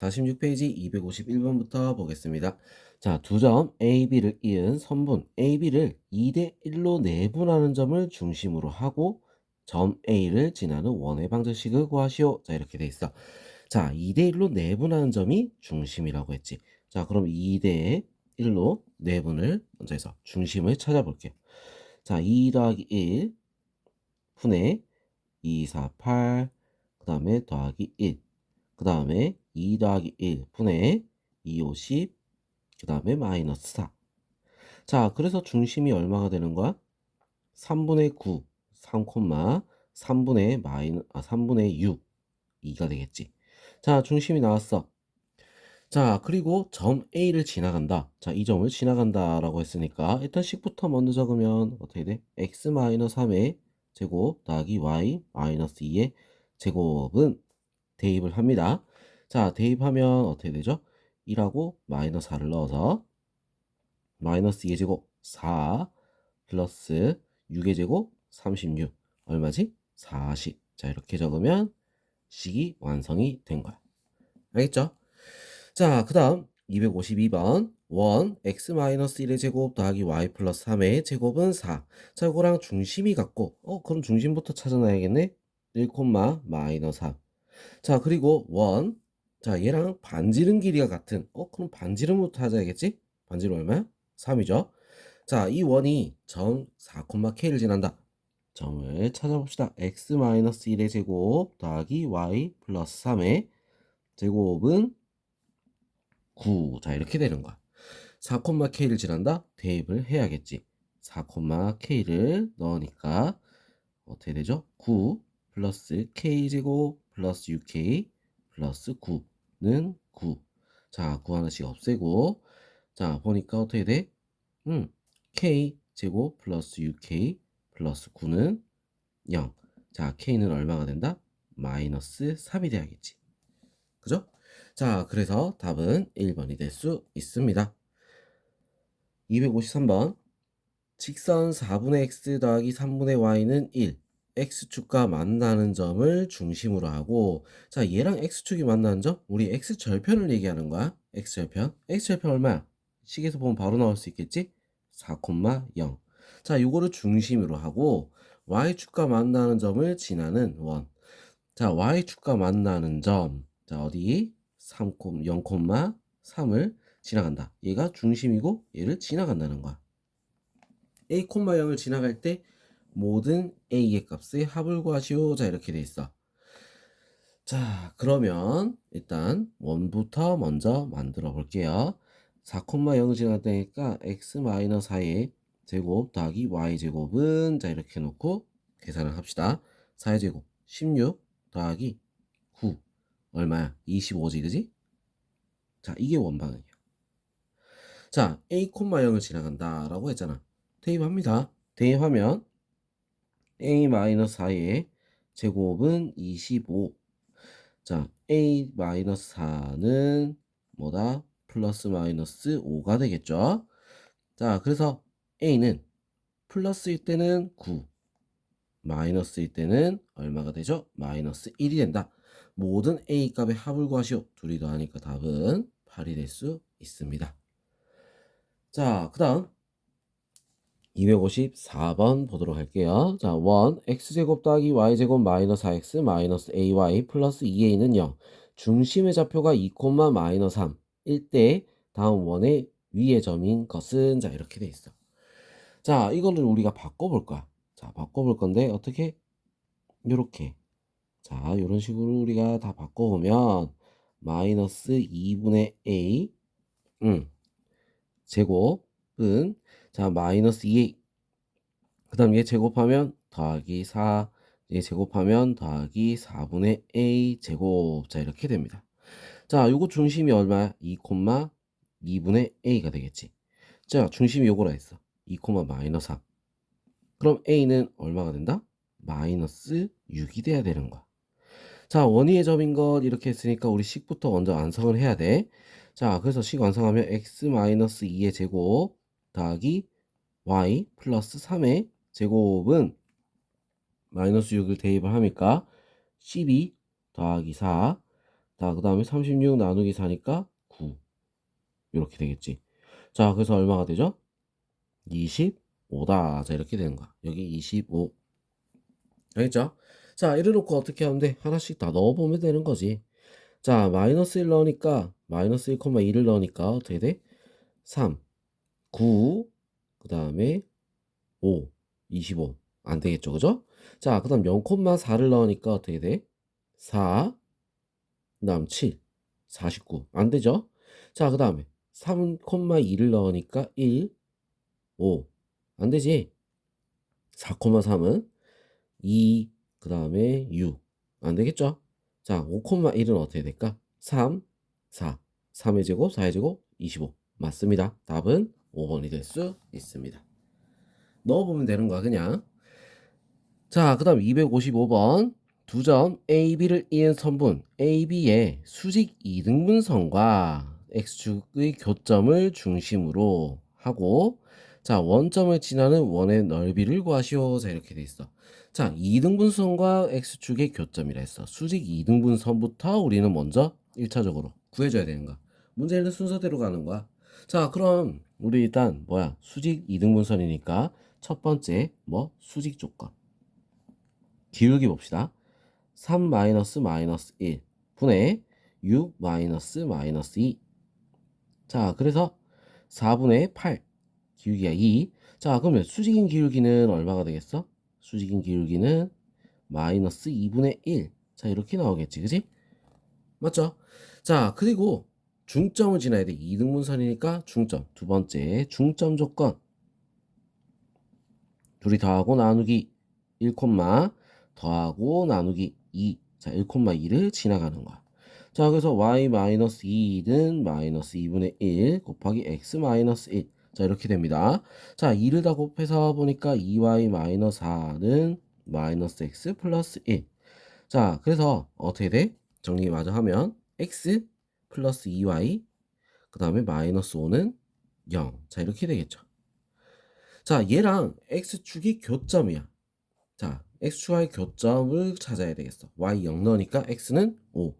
46페이지 251번부터 보겠습니다. 자, 두 점 A, B를 이은 선분 A, B를 2대 1로 내분하는 점을 중심으로 하고 점 A를 지나는 원의 방정식을 구하시오. 자, 이렇게 돼 있어. 자, 2대 1로 내분하는 점이 중심이라고 했지. 자, 그럼 2대 1로 내분을 먼저 해서 중심을 찾아볼게요. 자, 2 더하기 1 분의 2, 4, 8, 그 다음에 더하기 1, 그 다음에 2 더하기 1 분의 2, 5, 10, 그 다음에 마이너스 4. 자, 그래서 중심이 얼마가 되는 거야? 3분의 9, 3, 3분의 마이너, 아, 3분의 6, 2가 되겠지. 자, 중심이 나왔어. 자, 그리고 점 A를 지나간다. 자, 이 점을 지나간다라고 했으니까 일단 식부터 먼저 적으면 어떻게 돼? x-3의 제곱 더하기 y-2의 제곱은 대입을 합니다. 자, 대입하면 어떻게 되죠? 1하고 마이너스 4를 넣어서 마이너스 2의 제곱 4 플러스 6의 제곱 36 얼마지? 40. 자, 이렇게 적으면 식이 완성이 된 거야. 알겠죠? 자, 그 다음 252번 1 x-1의 제곱 더하기 y 플러스 3의 제곱은 4. 자, 이거랑 중심이 같고 어, 그럼 중심부터 찾아놔야겠네. 1, 마이너스 3. 자, 그리고 1 자, 얘랑 반지름 길이가 같은 어, 그럼 반지름부터 찾아야겠지? 반지름 얼마야? 3이죠. 자, 이 원이 점 4,k를 지난다. 점을 찾아봅시다. x-1의 제곱 더하기 y 플러스 3의 제곱은 9. 자, 이렇게 되는 거야. 4,k를 지난다? 대입을 해야겠지. 4,k를 넣으니까 어떻게 되죠? 9 플러스 k제곱 플러스 6k 플러스 9는 9. 자, 9 하나씩 없애고 자, 보니까 어떻게 돼? 음, k 제곱 플러스 6k 플러스 9는 0. 자, k는 얼마가 된다? 마이너스 3이 돼야겠지. 그죠? 자, 그래서 답은 1번이 될 수 있습니다. 253번. 직선 4분의 x 더하기 3분의 y는 1. X축과 만나는 점을 중심으로 하고 자 얘랑 x축이 만나는 점? 우리 x절편을 얘기하는 거야. X절편. X절편 얼마야? 식에서 보면 바로 나올 수 있겠지? 4,0 자 요거를 중심으로 하고 y축과 만나는 점을 지나는 원 자 y축과 만나는 점자 어디? 3, 0,3을 지나간다. 얘가 중심이고 얘를 지나간다는 거야. A, 0을 지나갈 때 모든 a의 값의 합을 구하시오. 자, 이렇게 돼 있어. 자, 그러면 일단 원부터 먼저 만들어 볼게요. 4,0을 지나다니까 x-4의 제곱 더하기 y제곱은 자, 이렇게 놓고 계산을 합시다. 4의 제곱 16 더하기 9 얼마야? 25지, 그지? 자, 이게 원방향이야. 자, a, 0을 지나간다 라고 했잖아. 대입합니다. 대입하면 a-4의 제곱은 25. 자, a-4는 뭐다? 플러스 마이너스 5가 되겠죠? 자, 그래서 a는 플러스일 때는 9, 마이너스일 때는 얼마가 되죠? 마이너스 1이 된다. 모든 a 값의 합을 구하시오. 둘이 더하니까 답은 8이 될 수 있습니다. 자, 그 다음 254번 보도록 할게요. 자, 1 x제곱 더하기 y제곱 마이너스 4x 마이너스 ay 플러스 2a는 0 중심의 좌표가 2, 마이너스 3 일때 다음 원의 위의 점인 것은 자 이렇게 돼 있어. 자 이거를 우리가 바꿔볼 거야. 자 바꿔볼 건데 어떻게? 요렇게 자 이런 식으로 우리가 다 바꿔보면 마이너스 2분의 a 음, 제곱 은 자, 마이너스 2. 그 다음 얘 제곱하면 더하기 4. 얘 제곱하면 더하기 4분의 a 제곱. 자, 이렇게 됩니다. 자, 요거 중심이 얼마야? 2, 2분의 a가 되겠지. 자, 중심이 요거라 했어. 2, 마이너스 3. 그럼 a는 얼마가 된다? 마이너스 6이 돼야 되는 거야. 자, 원위의 점인 것 이렇게 했으니까 우리 식부터 먼저 완성을 해야 돼. 자, 그래서 식 완성하면 x-2의 제곱 더하기 y 플러스 3의 제곱은 마이너스 6을 대입을 하니까 12 더하기 4 자, 그 다음에 36 나누기 4니까 9. 이렇게 되겠지. 자, 그래서 얼마가 되죠? 25다. 자, 이렇게 되는 거야. 여기 25. 알겠죠? 자, 이래 놓고 어떻게 하면 돼? 하나씩 다 넣어보면 되는 거지. 자, 마이너스 1 넣으니까, 마이너스 1,2를 넣으니까 어떻게 돼? 3, 9, 그 다음에 5, 25. 안 되겠죠, 그죠? 자, 그 다음 0,4를 넣으니까 어떻게 돼? 4, 그 다음 7, 49. 안 되죠? 자, 그 다음에 3,2를 넣으니까 1, 5. 안 되지? 4,3은 2, 그 다음에 6. 안 되겠죠? 자, 5,1은 어떻게 될까? 3, 4. 3의 제곱, 4의 제곱, 25. 맞습니다. 답은 5번이 될 수 있습니다. 넣어보면 되는 거야, 그냥. 자, 그 다음 255번. 두 점 A, B를 이은 선분 A, B의 수직 이등분선과 X축의 교점을 중심으로 하고 자, 원점을 지나는 원의 넓이를 구하시오. 자, 이렇게 돼 있어. 자, 이등분선과 X축의 교점이라 했어. 수직 이등분선부터 우리는 먼저 1차적으로 구해줘야 되는 거야. 문제는 순서대로 가는 거야. 자, 그럼 우리 일단 뭐야? 수직 이등분선이니까 첫 번째 뭐 수직 조건. 기울기 봅시다. 3 마이너스 마이너스 1 분의 6 마이너스 마이너스 2. 자, 그래서 4분의 8 기울기가 2. 자, 그러면 수직인 기울기는 얼마가 되겠어? 수직인 기울기는 마이너스 2분의 1. 자, 이렇게 나오겠지, 그지? 맞죠? 자, 그리고 중점을 지나야 돼. 이등분선이니까 중점. 두 번째, 중점 조건. 둘이 더하고 나누기 1, 더하고 나누기 2. 자, 1,2를 지나가는 거야. 자, 그래서 y 마이너스 2는 마이너스 2분의 1 곱하기 x 마이너스 1. 자, 이렇게 됩니다. 자, 2를 다 곱해서 보니까 2y 마이너스 4는 마이너스 x 플러스 1. 자, 그래서 어떻게 돼? 정리 마저 하면 x 플러스 2y 그 다음에 마이너스 5는 0. 자, 이렇게 되겠죠. 자, 얘랑 x축이 교점이야. 자, x축과의 교점을 찾아야 되겠어. y 0 넣으니까 x는 5.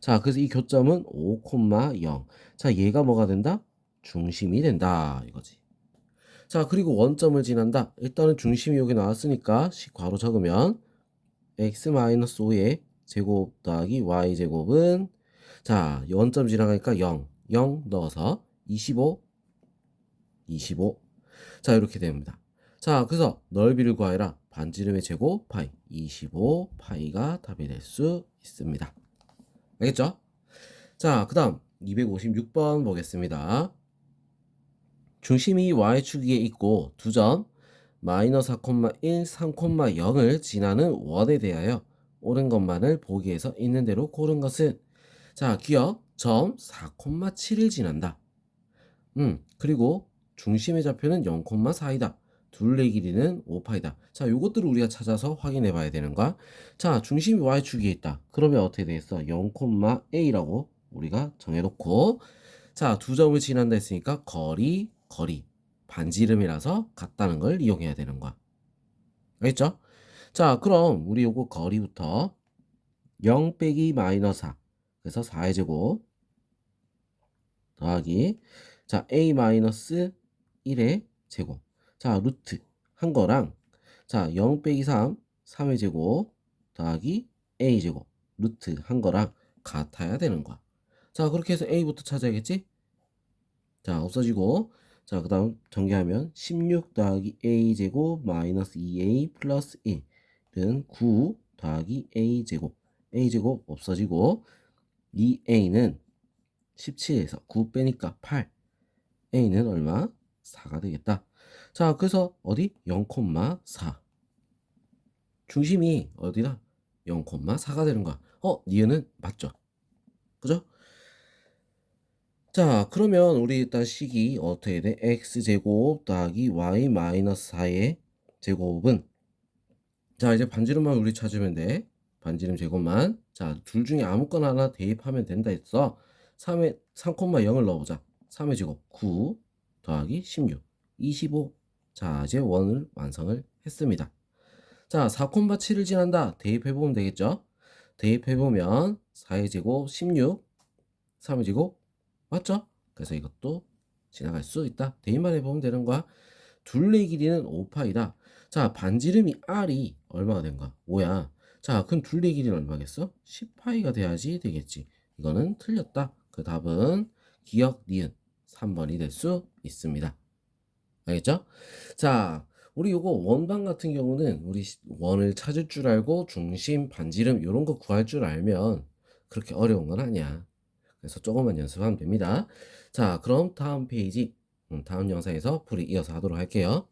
자, 그래서 이 교점은 5,0. 자, 얘가 뭐가 된다? 중심이 된다. 이거지. 자, 그리고 원점을 지난다. 일단은 중심이 여기 나왔으니까 식 괄호 적으면 x-5의 제곱 더하기 y제곱은 자, 원점 지나가니까 0. 0 넣어서 25 25 자, 이렇게 됩니다. 자, 그래서 넓이를 구하여라. 반지름의 제곱 파이 25 파이가 답이 될 수 있습니다. 알겠죠? 자, 그 다음 256번 보겠습니다. 중심이 y축위에 있고 두 점 마이너스 4,1, 3,0을 지나는 원에 대하여 옳은 것만을 보기 위해서 있는 대로 고른 것은 자, 기억 점 4,7을 지난다. 음, 그리고 중심의 좌표는 0,4이다. 둘레 길이는 5파이다. 자, 요것들을 우리가 찾아서 확인해 봐야 되는 거야. 자, 중심이 y축에 있다. 그러면 어떻게 되겠어? 0,a라고 우리가 정해 놓고 자, 두 점을 지난다 했으니까 거리, 거리, 반지름이라서 같다는 걸 이용해야 되는 거야. 알겠죠? 자, 그럼 우리 요거 거리부터 0 빼기 마이너스 4. 그래서 4의 제곱 더하기 자, a 마이너스 1의 제곱. 자, 루트 한 거랑 자, 0 빼기 3, 3의 제곱 더하기 a 제곱 루트 한 거랑 같아야 되는 거야. 자, 그렇게 해서 a부터 찾아야겠지? 자, 없어지고 자, 그 다음 전개하면 16 더하기 a 제곱 마이너스 2a 플러스 1은 9 더하기 a 제곱 a 제곱 없어지고 2a는 17에서 9 빼니까 8 a는 얼마? 4가 되겠다. 자, 그래서 어디? 0,4 중심이 어디다? 0,4가 되는 거야. 어, 니은은 맞죠? 그죠? 자, 그러면 우리 일단 식이 어떻게 돼? x제곱 더하기 y 마이너스 4의 제곱은 자, 이제 반지름만 우리 찾으면 돼. 반지름 제곱만. 자, 둘 중에 아무거나 하나 대입하면 된다 했어. 3의 3,0을 넣어보자. 3의 제곱 9 더하기 16 25 자, 이제 원을 완성을 했습니다. 자, 4,7을 지난다. 대입해보면 되겠죠? 대입해보면 4의 제곱 16, 3의 제곱 맞죠? 그래서 이것도 지나갈 수 있다. 대입만 해보면 되는 거야. 둘레 길이는 5파이다. 자, 반지름이 R이 얼마가 된 거야? 5야. 자, 그럼 둘레 길이는 얼마겠어? 10파이가 돼야지 되겠지. 이거는 틀렸다. 그 답은 기억 니은 3번이 될 수 있습니다. 알겠죠? 자, 우리 요거 원방 같은 경우는 우리 시- 원을 찾을 줄 알고 중심, 반지름 이런 거 구할 줄 알면 그렇게 어려운 건 아니야. 그래서 조금만 연습하면 됩니다. 자, 그럼 다음 페이지, 음, 다음 영상에서 풀이 이어서 하도록 할게요.